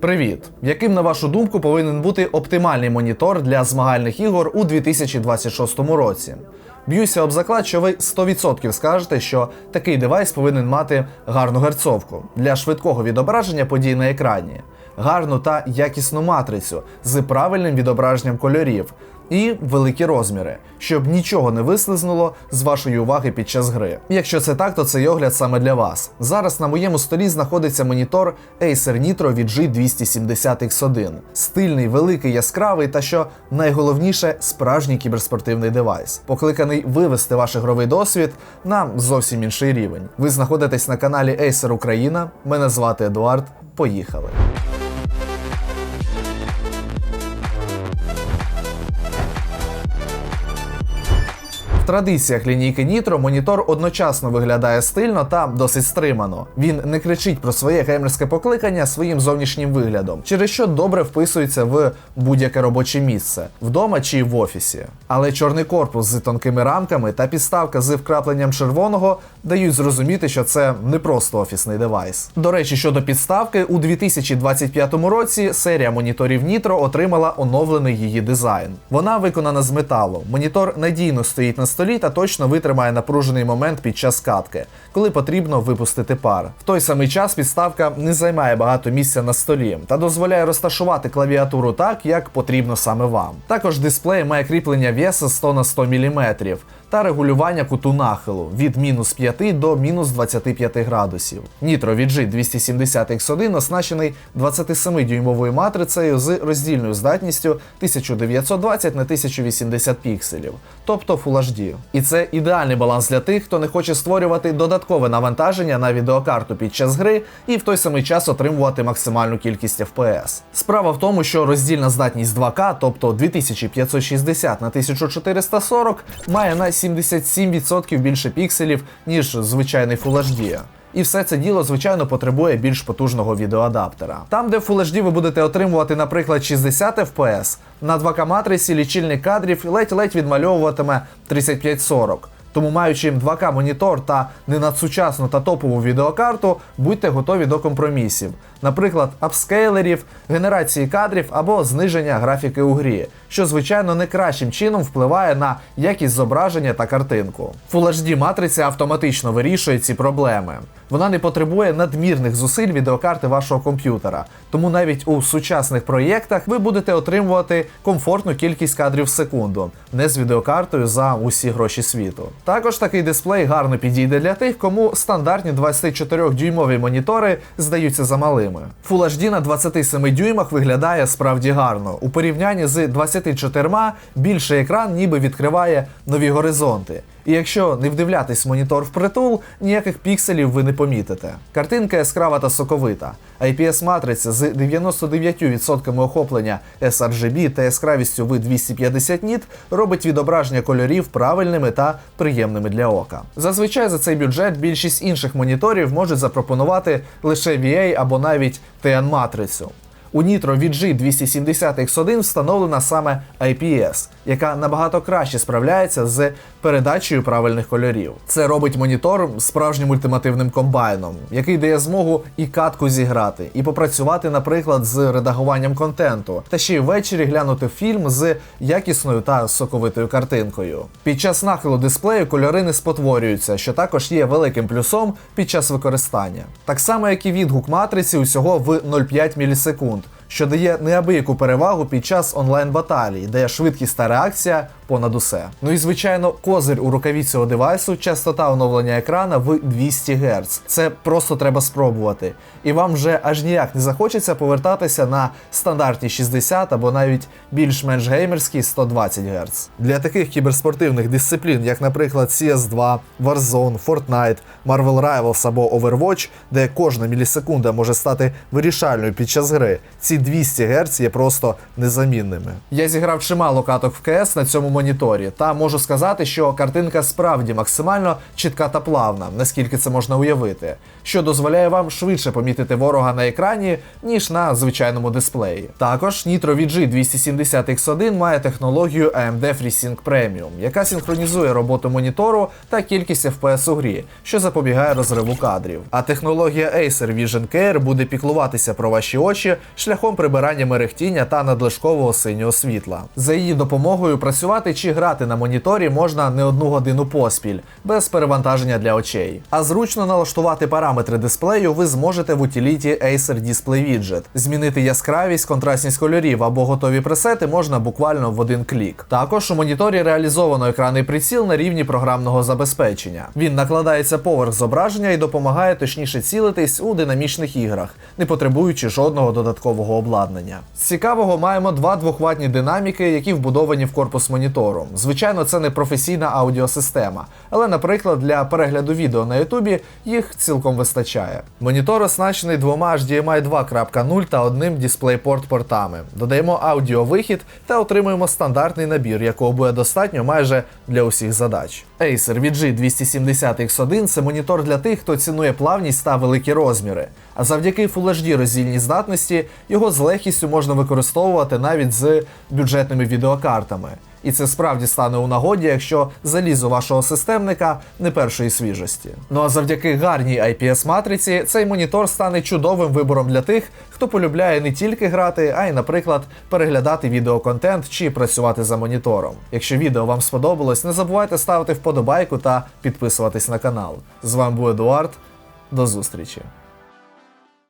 Привіт! Яким на вашу думку повинен бути оптимальний монітор для змагальних ігор у 2026 році? Б'юся об заклад, що ви 100% скажете, що такий девайс повинен мати гарну герцовку для швидкого відображення подій на екрані, гарну та якісну матрицю з правильним відображенням кольорів і великі розміри, щоб нічого не вислизнуло з вашої уваги під час гри. Якщо це так, то цей огляд саме для вас. Зараз на моєму столі знаходиться монітор Acer Nitro VG270X1. Стильний, великий, яскравий та що найголовніше справжній кіберспортивний девайс, покликаний вивести ваш ігровий досвід на зовсім інший рівень. Ви знаходитесь на каналі Acer Україна. Мене звати Едуард. Поїхали. В традиціях лінійки Nitro монітор одночасно виглядає стильно та досить стримано. Він не кричить про своє геймерське покликання своїм зовнішнім виглядом, через що добре вписується в будь-яке робоче місце вдома чи в офісі. Але чорний корпус з тонкими рамками та підставка з вкрапленням червоного дають зрозуміти, що це не просто офісний девайс. До речі, щодо підставки, у 2025 році серія моніторів Nitro отримала оновлений її дизайн. Вона виконана з металу. Монітор надійно стоїть на столі та точно витримає напружений момент під час катки, коли потрібно випустити пар. В той самий час підставка не займає багато місця на столі та дозволяє розташувати клавіатуру так, як потрібно саме вам. Також дисплей має кріплення веса 100 на 100 мм та регулювання куту нахилу від мінус 5 до мінус 25 градусів. Nitro VG 270X1 оснащений 27-дюймовою матрицею з роздільною здатністю 1920 на 1080 пікселів, тобто Full HD. І це ідеальний баланс для тих, хто не хоче створювати додаткове навантаження на відеокарту під час гри і в той самий час отримувати максимальну кількість FPS. Справа в тому, що роздільна здатність 2К, тобто 2560 на 1440, має на 77% більше пікселів, ніж звичайний Full HD. І все це діло, звичайно, потребує більш потужного відеоадаптера. Там, де в Full HD ви будете отримувати, наприклад, 60 FPS, на 2К матриці лічильник кадрів ледь-ледь відмальовуватиме 35-40. Тому, маючи 2К монітор та не надсучасну та топову відеокарту, будьте готові до компромісів, наприклад, апскейлерів, генерації кадрів або зниження графіки у грі, що звичайно не кращим чином впливає на якість зображення та картинку. Full HD матриця автоматично вирішує ці проблеми. Вона не потребує надмірних зусиль відеокарти вашого комп'ютера, тому навіть у сучасних проєктах ви будете отримувати комфортну кількість кадрів в секунду, не з відеокартою за усі гроші світу. Також такий дисплей гарно підійде для тих, кому стандартні 24-дюймові монітори здаються замалими. Full HD на 27 дюймах виглядає справді гарно. У порівнянні з 24 більший екран ніби відкриває нові горизонти. І якщо не вдивлятись в монітор впритул, ніяких пікселів ви не помітите. Картинка яскрава та соковита. IPS-матриця з 99% охоплення sRGB та яскравістю в 250 ніт робить відображення кольорів правильними та приємними для ока. Зазвичай за цей бюджет більшість інших моніторів можуть запропонувати лише VA або навіть TN-матрицю. У Nitro VG 270X1 встановлена саме IPS, яка набагато краще справляється з передачею правильних кольорів. Це робить монітор справжнім ультимативним комбайном, який дає змогу і катку зіграти, і попрацювати, наприклад, з редагуванням контенту, та ще й ввечері глянути фільм з якісною та соковитою картинкою. Під час нахилу дисплею кольори не спотворюються, що також є великим плюсом під час використання. Так само, як і відгук матриці усього в 0,5 мілісекунд що дає неабияку перевагу під час онлайн-баталій, де швидкість та реакція понад усе. Ну і звичайно, козир у рукаві цього девайсу частота оновлення екрана в 200 Гц. Це просто треба спробувати. І вам вже аж ніяк не захочеться повертатися на стандартні 60 або навіть більш-менш геймерські 120 Гц. Для таких кіберспортивних дисциплін, як, наприклад, CS2, Warzone, Fortnite, Marvel Rivals або Overwatch, де кожна мілісекунда може стати вирішальною під час гри, ці 200 Гц є просто незамінними. Я зіграв чимало каток в КС на цьому моніторі, та можу сказати, що картинка справді максимально чітка та плавна, наскільки це можна уявити, що дозволяє вам швидше помітити ворога на екрані, ніж на звичайному дисплеї. Також Nitro VG 270X1 має технологію AMD FreeSync Premium, яка синхронізує роботу монітору та кількість FPS у грі, що запобігає розриву кадрів. А технологія Acer Vision Care буде піклуватися про ваші очі шляхом прибирання мерехтіння та надлишкового синього світла. За її допомогою працювати чи грати на моніторі можна не одну годину поспіль, без перевантаження для очей. А зручно налаштувати параметри дисплею ви зможете в утиліті Acer Display Widget. Змінити яскравість, контрастність кольорів або готові пресети можна буквально в один клік. Також у моніторі реалізовано екранний приціл на рівні програмного забезпечення. Він накладається поверх зображення і допомагає точніше цілитись у динамічних іграх, не потребуючи жодного додаткового обладнання. З цікавого маємо два двохватні динаміки, які вбудовані в корпус монітору. Звичайно, це не професійна аудіосистема, але, наприклад, для перегляду відео на Ютубі їх цілком вистачає. Монітор оснащений двома HDMI 2.0 та одним DisplayPort портами. Додаємо аудіовихід та отримуємо стандартний набір, якого буде достатньо майже для усіх задач. Acer VG 270X1 це монітор для тих, хто цінує плавність та великі розміри. А завдяки Full HD роздільній здатності його з легкістю можна використовувати навіть з бюджетними відеокартами. І це справді стане у нагоді, якщо залізо вашого системника не першої свіжості. Ну а завдяки гарній IPS матриці цей монітор стане чудовим вибором для тих, хто полюбляє не тільки грати, а й, наприклад, переглядати відеоконтент чи працювати за монітором. Якщо відео вам сподобалось, не забувайте ставити вподобайку та підписуватись на канал. З вами був Едуард. До зустрічі!